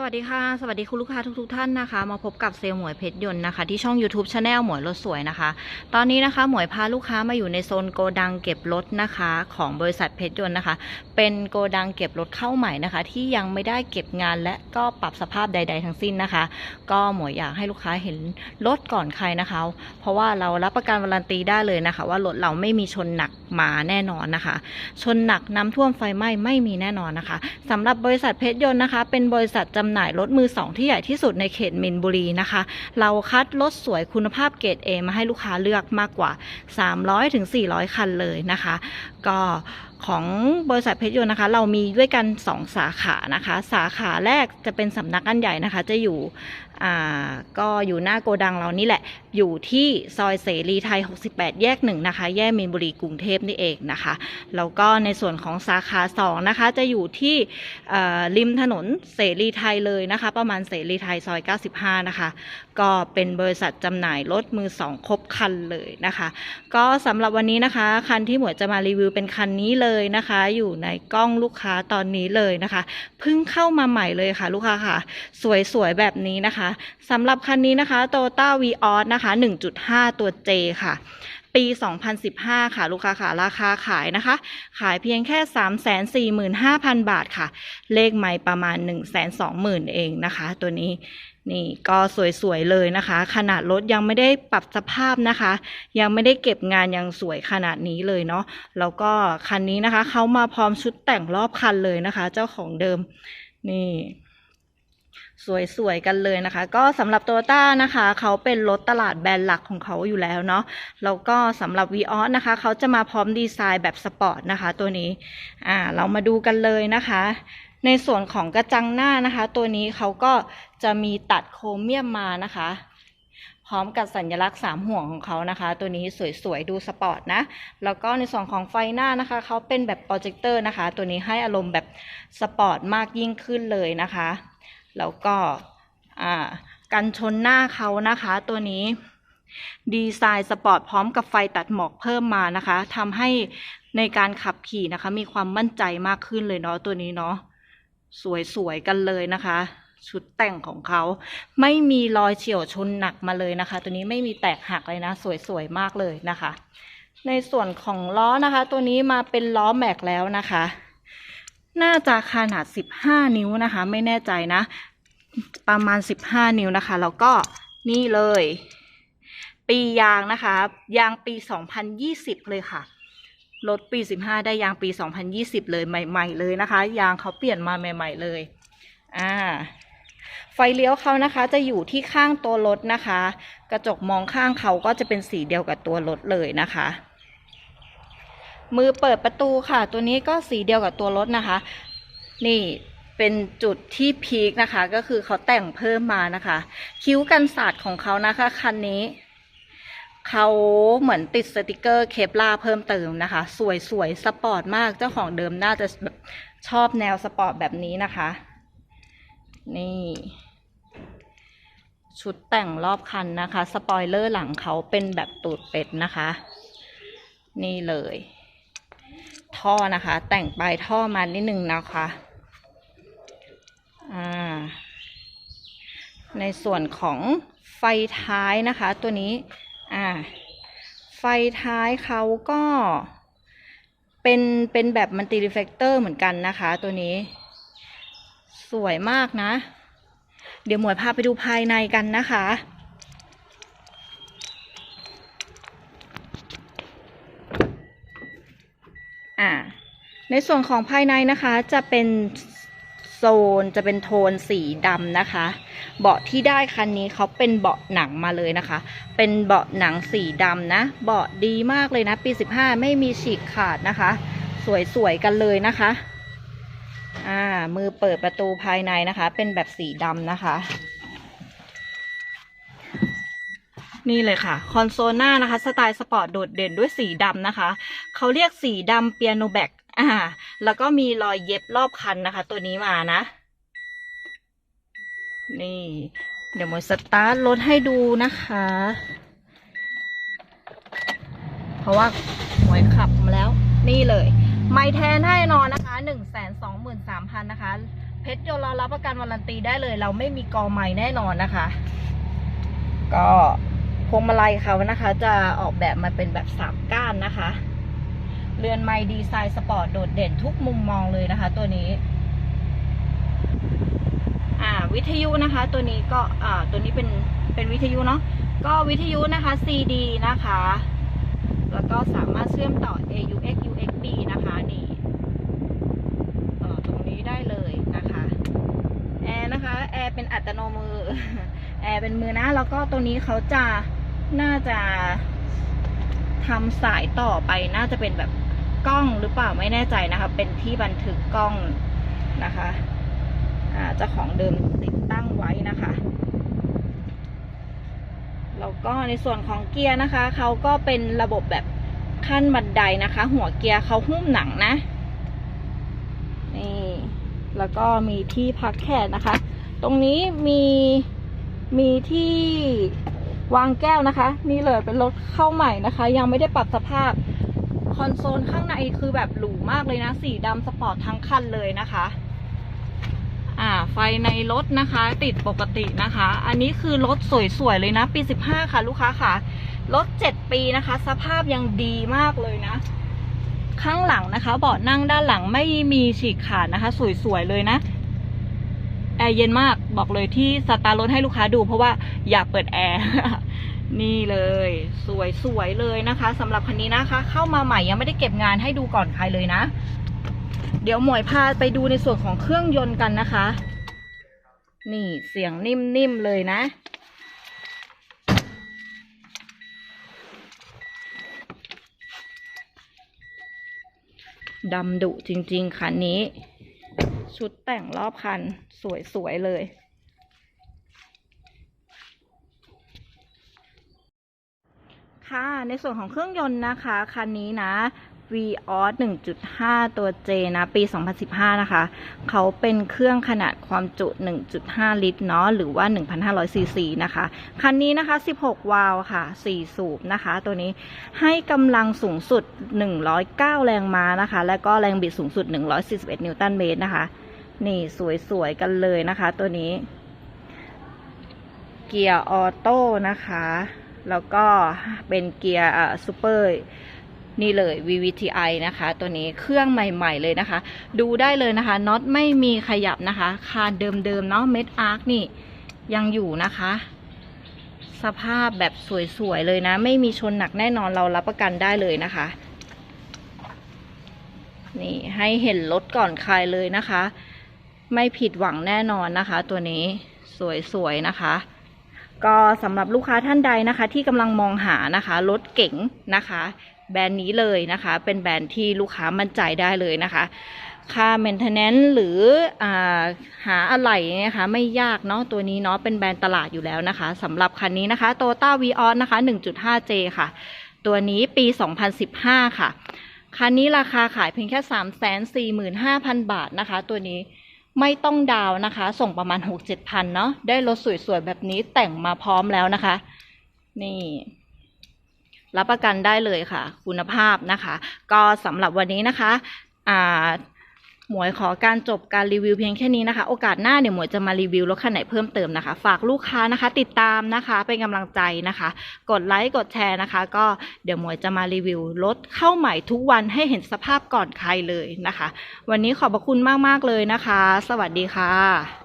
สวัสดีค่ะ สวัสดีคุณลูกค้าทุกๆท่านนะคะ มาพบกับเซลล์หมวยเพชรยนต์นะคะ ที่ช่อง YouTube Channel หมวยรถสวยนะคะ ตอนนี้นะคะหมวยพาลูกค้ามาอยู่ในโซนโกดังเก็บรถนะคะ ของบริษัทเพชรยนต์นะคะ เป็นโกดังเก็บรถเข้าใหม่นะคะ ที่ยังไม่ได้เก็บงานและก็ปรับสภาพใด ๆ ทั้งสิ้นนะคะ ก็หมวยอยากให้ลูกค้าเห็นรถก่อนใครนะคะ เพราะว่าเรารับประกันวารันตีได้เลยนะคะ ว่ารถเราไม่มีชนหนักมาแน่นอนนะคะ ชนหนักน้ำท่วมไฟไหม้ไม่มีแน่นอนนะคะสำหรับบริษัทเพชรยนต์นะคะ เป็นบริษัทจำหน่ายรถมือสองที่ใหญ่ที่สุดในเขตมินบุรีนะคะ เราคัดรถสวยคุณภาพเกรด A มาให้ลูกค้าเลือกมากกว่า300ถึง400 คันเลยนะคะ ก็ของบริษัทเพชรยนต์นะคะ เรามีด้วยกัน 2 สาขานะคะ สาขาแรกจะเป็นสำนักงานใหญ่นะคะ จะอยู่ อ่าก็อยู่หน้าโกดังเรานี่แหละ อยู่ที่ซอยเสรีไทย 68 แยกหนึ่งนะคะ แยกมีนบุรีกรุงเทพนี่เองนะคะ แล้วก็ในส่วนของสาขา2นะคะ จะอยู่ที่ริมถนนเสรีไทยเลยนะคะ ประมาณเสรีไทยซอย 95 นะคะ ก็เป็นบริษัทจำหน่ายรถมือสองครบคันเลยนะคะ ก็สำหรับวันนี้นะคะ คันที่หมวยจะมารีวิวเป็นคันนี้เลยนะคะ อยู่ในกล้องลูกค้าตอนนี้เลยนะคะเพิ่งเข้ามาใหม่เลยค่ะ ลูกค้าค่ะ สวยๆแบบนี้นะคะสำหรับคันนี้นะคะ Toyota v ีออสนะคะ 1.5 ตัว J ค่ะ ปี 2015 ค่ะ ลูกค้าค่ะราคาขายนะคะ ขายเพียงแค่ 345,000 บาทค่ะ เลขไม่ประมาณ 120,000 เองนะคะ ตัวนี้นี่ก็สวยๆเลยนะคะ ขนาดรถยังไม่ได้ปรับสภาพนะคะ ยังไม่ได้เก็บงานยังสวยขนาดนี้เลยเนาะแล้วก็คันนี้นะคะเขามาพร้อมชุดแต่งรอบคันเลยนะคะ เจ้าของเดิมนี่ สวยๆกันเลยนะคะ ก็สำหรับโตโยต้านะคะ เขาเป็นรถตลาดแบรนด์หลักของเขาอยู่แล้วเนาะแล้วก็สำหรับ v ีออสนะคะ เขาจะมาพร้อมดีไซน์แบบสปอร์ตนะคะตัวนี้อ่าเรามาดูกันเลยนะคะ ในส่วนของกระจังหน้านะคะ ตัวนี้เขาก็จะมีตัดโครเมียมมานะคะพร้อมกับสัญลักษณ์สามห่วงของเขานะคะ ตัวนี้สวยๆ ดูสปอร์ตนะ แล้วก็ในส่วนของไฟหน้านะคะ เขาเป็นแบบโปรเจคเตอร์นะคะ ตัวนี้ให้อารมณ์แบบสปอร์ตมากยิ่งขึ้นเลยนะคะ แล้วก็อ่ากันชนหน้าเขานะคะตัวนี้ดีไซน์สปอร์ตพร้อมกับไฟตัดหมอกเพิ่มมานะคะทำให้ในการขับขี่นะคะ มีความมั่นใจมากขึ้นเลยเนาะตัวนี้เนาะสวยๆกันเลยนะคะ ชุดแต่งของเขา ไม่มีรอยเฉียวชนหนักมาเลยนะคะ ตัวนี้ไม่มีแตกหักเลยนะ สวยๆมากเลยนะคะ ในส่วนของล้อนะคะ ตัวนี้มาเป็นล้อแม็กแล้วนะคะ น่าจะขนาด 15 นิ้วนะคะ ไม่แน่ใจนะ ประมาณ 15 นิ้วนะคะ แล้วก็นี่เลย ปียางนะคะ ยางปี 2020 เลยค่ะรถปี 15 ได้ยางปี 2020 เลยใหม่ ๆ เลยนะคะ ยางเขาเปลี่ยนมาใหม่ ๆ เลย อ่า ไฟเลี้ยวเขานะคะ จะอยู่ที่ข้างตัวรถนะคะ กระจกมองข้างเขาก็จะเป็นสีเดียวกับตัวรถเลยนะคะ มือเปิดประตูค่ะ ตัวนี้ก็สีเดียวกับตัวรถนะคะ นี่เป็นจุดที่พีคนะคะ ก็คือเขาแต่งเพิ่มมานะคะ คิ้วกันศาสตร์ของเขานะคะ คันนี้เขาเหมือนติดสติกเกอร์เคปลาเพิ่มเติมนะคะ สวยๆสปอร์ตมากเจ้าของเดิมน่าจะแบบชอบแนวสปอร์ตแบบนี้นะคะ นี่ ชุดแต่งรอบคันนะคะ สปอยเลอร์หลังเขาเป็นแบบตูดเป็ดนะคะ นี่เลย ท่อนะคะ แต่งปลายท่อมานิดนึงนะคะอ่าในส่วนของไฟท้ายนะคะ ตัวนี้อ่าไฟท้ายเขาก็เป็นเป็นแบบมัลติรีเฟกเตอร์เหมือนกันนะคะ ตัวนี้ สวยมากนะ เดี๋ยวหมวยพาไปดูภายในกันนะคะ อ่า ในส่วนของภายในนะคะจะเป็นโซนจะเป็นโทนสีดำนะคะ เบาะที่ได้คันนี้เขาเป็นเบาะหนังมาเลยนะคะ เป็นเบาะหนังสีดำนะ เบาะดีมากเลยนะ ปี 15 ไม่มีฉีกขาดนะคะ สวยๆกันเลยนะคะ อ่า มือเปิดประตูภายในนะคะ เป็นแบบสีดำนะคะ นี่เลยค่ะ คอนโซลหน้านะคะ สไตล์สปอร์ตโดดเด่นด้วยสีดำนะคะ เขาเรียกสีดำเปียโนแบ็ก อ่า แล้วก็มีรอยเย็บรอบคันนะคะ ตัวนี้มานะ นี่ เดี๋ยวมวยสตาร์ทรถให้ดูนะคะ เพราะว่าหมวยขับมาแล้ว นี่เลย ไม่แทนให้นอนนะคะ1 2 3 0 0 0นสองหมื่นสามพันนะคะ เพชรยนต์เรารับประกันวารันตีได้เลย เราไม่มีกอใหม่แน่นอนนะคะ ก็พวงมาลัยเขานะคะ จะออกแบบมาเป็นแบบสามก้านนะคะ เรือนไม้ดีไซน์สปอร์ตโดดเด่นทุกมุมมองเลยนะคะ ตัวนี้อ่าวิทยุนะคะ ตัวนี้ก็อ่าตัวนี้เป็นเป็นวิทยุเนาะก็วิทยุนะคะ CD นะคะ แล้วก็สามารถเชื่อมต่อ AUX USB นะคะนี่ต่อตรงนี้ได้เลยนะคะแอร์นะคะแอร์เป็นอัตโนมือแอร์เป็นมือนะ แล้วก็ตัวนี้เขาจะน่าจะทำสายต่อไปน่าจะเป็นแบบ กล้องหรือเปล่าไม่แน่ใจนะคะ เป็นที่บันทึกกล้องนะคะอ่าเจ้าของเดิมติดตั้งไว้นะคะแล้วก็ในส่วนของเกียร์นะคะเขาก็เป็นระบบแบบขั้นบันไดนะคะ หัวเกียร์เขาหุ้มหนังนะนี่แล้วก็มีที่พักแขนนะคะ ตรงนี้มีมีที่วางแก้วนะคะ นี่เลยเป็นรถเข้าใหม่นะคะ ยังไม่ได้ปรับสภาพ คอนโซลข้างในคือแบบหรูมากเลยนะ สีดำสปอร์ตทั้งคันเลยนะคะ อ่า ไฟในรถนะคะ ติดปกตินะคะ อันนี้คือรถสวยๆเลยนะ ปี 15 ค่ะ ลูกค้าค่ะ รถ 7 ปีนะคะ สภาพยังดีมากเลยนะ ข้างหลังนะคะ เบาะนั่งด้านหลังไม่มีฉีกขาดนะคะ สวยๆเลยนะแอร์เย็นมากบอกเลยที่สตาร์รถให้ลูกค้าดูเพราะว่าอยากเปิดแอร์ นี่เลย สวยๆเลยนะคะสำหรับคันนี้นะคะ เข้ามาใหม่ยังไม่ได้เก็บงานให้ดูก่อนใครเลยนะ เดี๋ยวหมวยพาไปดูในส่วนของเครื่องยนต์กันนะคะ นี่เสียงนิ่มๆเลยนะดำดุจริง ๆ คันนี้ ชุดแต่งรอบคัน สวย ๆ เลย ค่ะ ในส่วนของเครื่องยนต์นะคะ คันนี้นะ Vios 1.5 ตัว J นะ ปี 2015 นะคะ เขาเป็นเครื่องขนาดความจุ 1.5 ลิตรเนาะ หรือว่า 1,500 ซีซีนะคะ คันนี้นะคะ 16 วาล์วค่ะ 4 สูบนะคะ ตัวนี้ให้กำลังสูงสุด 109 แรงม้านะคะ และก็แรงบิดสูงสุด 141 นิวตันเมตรนะคะ นี่สวยๆ กันเลยนะคะ ตัวนี้ เกียร์ออโต้นะคะ แล้วก็เป็นเกียร์ซูเปอร์นี่เลย VVTi นะคะ ตัวนี้เครื่องใหม่ๆเลยนะคะ ดูได้เลยนะคะน็อตไม่มีขยับนะคะ คานเดิมๆเนาะเม็ดอาร์คนี่ยังอยู่นะคะ สภาพแบบสวยๆเลยนะ ไม่มีชนหนักแน่นอนเรารับประกันได้เลยนะคะ นี่ให้เห็นรถก่อนใครเลยนะคะ ไม่ผิดหวังแน่นอนนะคะ ตัวนี้สวยๆนะคะ ก็สำหรับลูกค้าท่านใดนะคะ ที่กำลังมองหานะคะรถเก๋งนะคะ แบรนด์นี้เลยนะคะ เป็นแบรนด์ที่ลูกค้ามั่นใจได้เลยนะคะ ค่า maintenance หรืออหาอะไหล่เนี่ยนะคะไม่ยากเนาะตัวนี้เนาะเป็นแบรนด์ตลาดอยู่แล้วนะคะสำหรับคันนี้นะคะ Toyota Vios นะคะ 1.5J ค่ะ ตัวนี้ปี 2015 ค่ะ คันนี้ราคาขายเพียงแค่ 345,000 บาทนะคะ ตัวนี้ ไม่ต้องดาวนะคะ ส่งประมาณ 6-7พันเนาะได้รถสวยๆ แบบนี้แต่งมาพร้อมแล้วนะคะ นี่ รับประกันได้เลยค่ะ คุณภาพนะคะ ก็สำหรับวันนี้นะคะ อ่า หมวยขอการจบการรีวิวเพียงแค่นี้นะคะ โอกาสหน้าเดี๋ยวหมวยจะมารีวิวรถคันไหนเพิ่มเติมนะคะ ฝากลูกค้านะคะ ติดตามนะคะเป็นกำลังใจนะคะ กดไลค์กดแชร์นะคะ ก็เดี๋ยวหมวยจะมารีวิวรถเข้าใหม่ทุกวันให้เห็นสภาพก่อนใครเลยนะคะ วันนี้ขอบพระคุณมากๆเลยนะคะ สวัสดีค่ะ